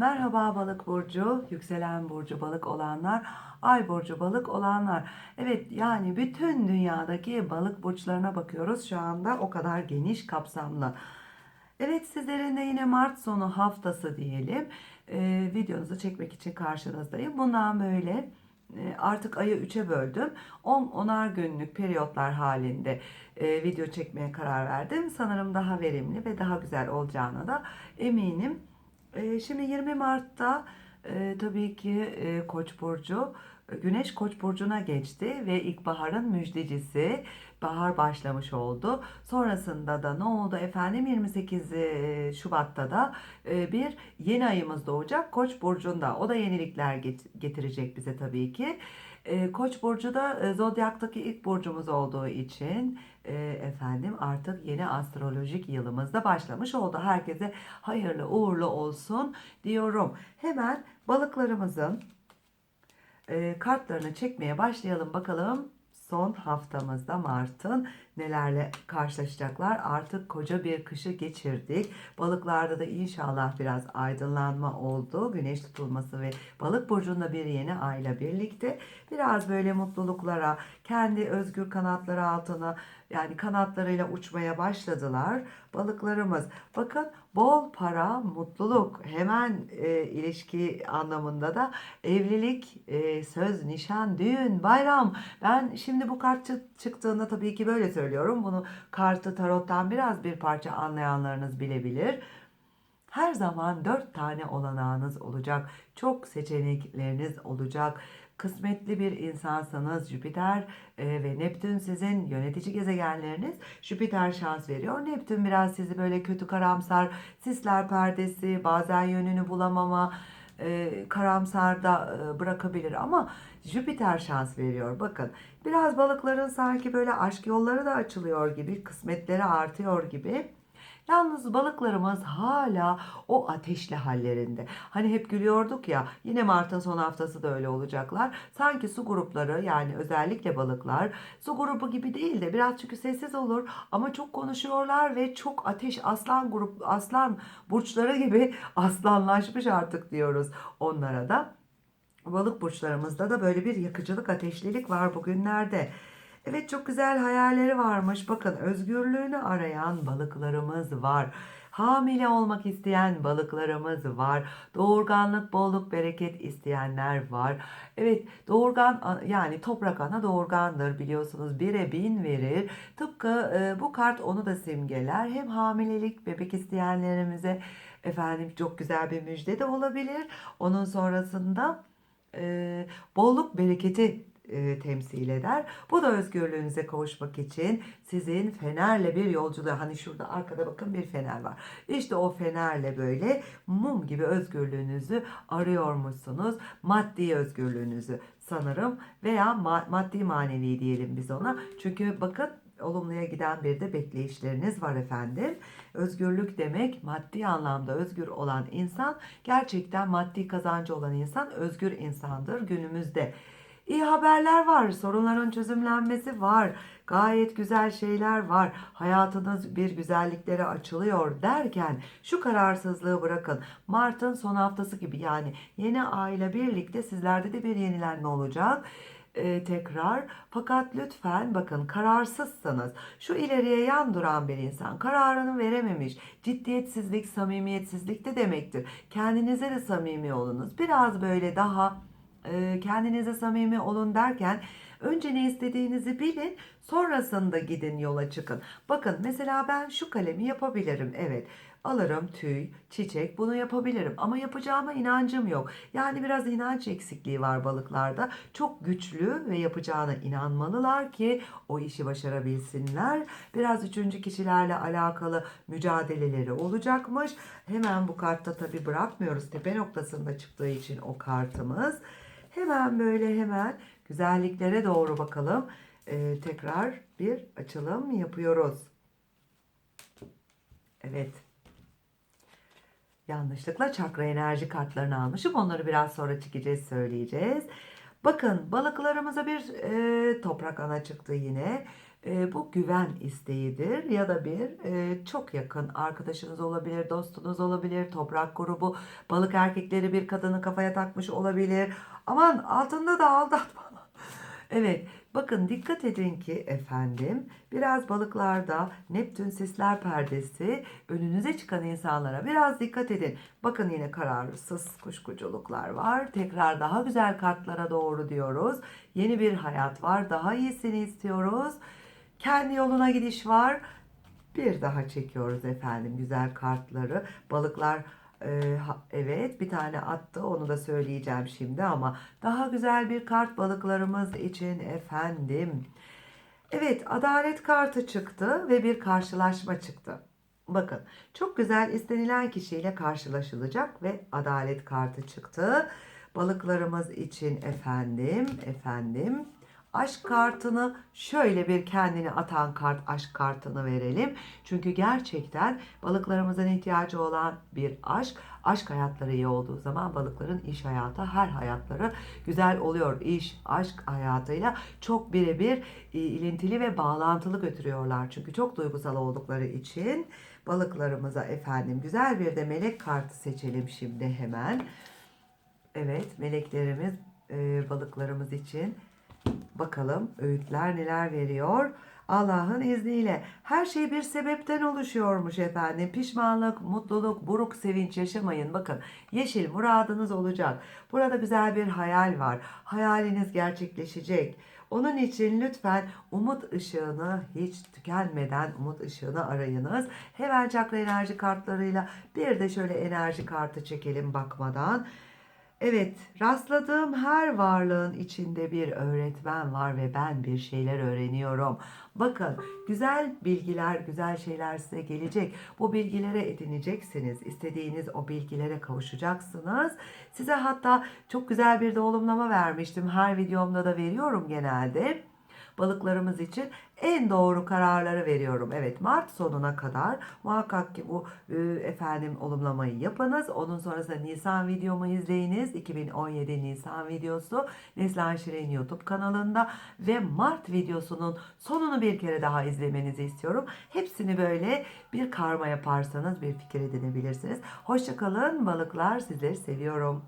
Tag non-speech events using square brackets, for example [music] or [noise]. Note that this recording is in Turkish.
Merhaba balık burcu, yükselen burcu balık olanlar, ay burcu balık olanlar. Evet yani bütün dünyadaki balık burçlarına bakıyoruz şu anda o kadar geniş kapsamlı. Evet sizlerin de yine Mart sonu haftası diyelim. Ee, videonuzu çekmek için karşınızdayım. Bundan böyle e, artık ayı 3'e böldüm. 10 onar günlük periyotlar halinde e, video çekmeye karar verdim. Sanırım daha verimli ve daha güzel olacağına da eminim. E, şimdi 20 Mart'ta e, tabii ki e, Koç burcu e, Güneş Koç burcuna geçti ve ilkbaharın müjdecisi bahar başlamış oldu. Sonrasında da ne oldu efendim 28 e, Şubat'ta da bir yeni ayımız doğacak Koç burcunda. O da yenilikler get- getirecek bize tabii ki. E, Koç burcu da e, zodyaktaki ilk burcumuz olduğu için e, efendim artık yeni astrolojik yılımız da başlamış oldu. Herkese hayırlı uğurlu olsun diyorum. Hemen balıklarımızın e, kartlarını çekmeye başlayalım bakalım. Son haftamızda Mart'ın nelerle karşılaşacaklar. Artık koca bir kışı geçirdik. Balıklarda da inşallah biraz aydınlanma oldu. Güneş tutulması ve balık burcunda bir yeni ayla birlikte biraz böyle mutluluklara, kendi özgür kanatları altına yani kanatlarıyla uçmaya başladılar. Balıklarımız bakın bol para, mutluluk hemen e, ilişki anlamında da evlilik, e, söz, nişan, düğün, bayram. Ben şimdi bu kart çı- çıktığında tabii ki böyle söylüyorum. Bunu kartı tarottan biraz bir parça anlayanlarınız bilebilir. Her zaman dört tane olanağınız olacak. Çok seçenekleriniz olacak. Kısmetli bir insansanız Jüpiter e, ve Neptün sizin yönetici gezegenleriniz. Jüpiter şans veriyor. Neptün biraz sizi böyle kötü karamsar, sisler perdesi, bazen yönünü bulamama, e, karamsar da e, bırakabilir ama Jüpiter şans veriyor. Bakın biraz balıkların sanki böyle aşk yolları da açılıyor gibi, kısmetleri artıyor gibi. Yalnız balıklarımız hala o ateşli hallerinde. Hani hep gülüyorduk ya yine Mart'ın son haftası da öyle olacaklar. Sanki su grupları yani özellikle balıklar su grubu gibi değil de biraz çünkü sessiz olur ama çok konuşuyorlar ve çok ateş aslan grup aslan burçları gibi [laughs] aslanlaşmış artık diyoruz onlara da. Balık burçlarımızda da böyle bir yakıcılık, ateşlilik var bugünlerde. Evet çok güzel hayalleri varmış. Bakın özgürlüğünü arayan balıklarımız var. Hamile olmak isteyen balıklarımız var. Doğurganlık, bolluk, bereket isteyenler var. Evet doğurgan yani toprak ana doğurgandır biliyorsunuz. Bire bin verir. Tıpkı e, bu kart onu da simgeler. Hem hamilelik, bebek isteyenlerimize efendim çok güzel bir müjde de olabilir. Onun sonrasında e, bolluk bereketi e, temsil eder. Bu da özgürlüğünüze kavuşmak için sizin fenerle bir yolculuğa hani şurada arkada bakın bir fener var. İşte o fenerle böyle mum gibi özgürlüğünüzü arıyormuşsunuz. Maddi özgürlüğünüzü sanırım veya ma- maddi manevi diyelim biz ona. Çünkü bakın olumluya giden bir de bekleyişleriniz var efendim. Özgürlük demek maddi anlamda özgür olan insan gerçekten maddi kazancı olan insan özgür insandır günümüzde. İyi haberler var, sorunların çözümlenmesi var, gayet güzel şeyler var, hayatınız bir güzelliklere açılıyor derken şu kararsızlığı bırakın. Mart'ın son haftası gibi yani yeni ayla birlikte sizlerde de bir yenilenme olacak e, tekrar. Fakat lütfen bakın kararsızsanız şu ileriye yan duran bir insan kararını verememiş. Ciddiyetsizlik, samimiyetsizlik de demektir. Kendinize de samimi olunuz. Biraz böyle daha kendinize samimi olun derken önce ne istediğinizi bilin sonrasında gidin yola çıkın. Bakın mesela ben şu kalemi yapabilirim evet alırım tüy çiçek bunu yapabilirim ama yapacağıma inancım yok. Yani biraz inanç eksikliği var balıklarda çok güçlü ve yapacağına inanmalılar ki o işi başarabilsinler. Biraz üçüncü kişilerle alakalı mücadeleleri olacakmış. Hemen bu kartta tabi bırakmıyoruz tepe noktasında çıktığı için o kartımız. Hemen böyle hemen güzelliklere doğru bakalım. Ee, tekrar bir açılım yapıyoruz. Evet. Yanlışlıkla çakra enerji kartlarını almışım. Onları biraz sonra çekeceğiz, söyleyeceğiz. Bakın balıklarımıza bir e, toprak ana çıktı yine. E, bu güven isteğidir ya da bir e, çok yakın arkadaşınız olabilir, dostunuz olabilir, toprak grubu, balık erkekleri bir kadını kafaya takmış olabilir. Aman altında da aldatma. [laughs] Evet, bakın dikkat edin ki efendim biraz balıklarda Neptün sisler perdesi önünüze çıkan insanlara biraz dikkat edin. Bakın yine kararsız kuşkuculuklar var. Tekrar daha güzel kartlara doğru diyoruz. Yeni bir hayat var. Daha iyisini istiyoruz. Kendi yoluna gidiş var. Bir daha çekiyoruz efendim güzel kartları. Balıklar e, evet bir tane attı onu da söyleyeceğim şimdi ama daha güzel bir kart balıklarımız için efendim. Evet adalet kartı çıktı ve bir karşılaşma çıktı. Bakın çok güzel istenilen kişiyle karşılaşılacak ve adalet kartı çıktı. Balıklarımız için efendim efendim aşk kartını şöyle bir kendini atan kart aşk kartını verelim. Çünkü gerçekten balıklarımızın ihtiyacı olan bir aşk. Aşk hayatları iyi olduğu zaman balıkların iş hayatı her hayatları güzel oluyor. İş, aşk hayatıyla çok birebir e, ilintili ve bağlantılı götürüyorlar. Çünkü çok duygusal oldukları için balıklarımıza efendim güzel bir de melek kartı seçelim şimdi hemen. Evet meleklerimiz e, balıklarımız için Bakalım öğütler neler veriyor. Allah'ın izniyle her şey bir sebepten oluşuyormuş efendim. Pişmanlık, mutluluk, buruk sevinç yaşamayın. Bakın yeşil muradınız olacak. Burada güzel bir hayal var. Hayaliniz gerçekleşecek. Onun için lütfen umut ışığını hiç tükenmeden umut ışığını arayınız. Hemen çakra enerji kartlarıyla bir de şöyle enerji kartı çekelim bakmadan. Evet, rastladığım her varlığın içinde bir öğretmen var ve ben bir şeyler öğreniyorum. Bakın, güzel bilgiler, güzel şeyler size gelecek. Bu bilgilere edineceksiniz. İstediğiniz o bilgilere kavuşacaksınız. Size hatta çok güzel bir de olumlama vermiştim. Her videomda da veriyorum genelde balıklarımız için en doğru kararları veriyorum. Evet Mart sonuna kadar muhakkak ki bu e, efendim olumlamayı yapınız. Onun sonrasında Nisan videomu izleyiniz. 2017 Nisan videosu Neslihan Şirin YouTube kanalında ve Mart videosunun sonunu bir kere daha izlemenizi istiyorum. Hepsini böyle bir karma yaparsanız bir fikir edinebilirsiniz. Hoşçakalın balıklar sizleri seviyorum.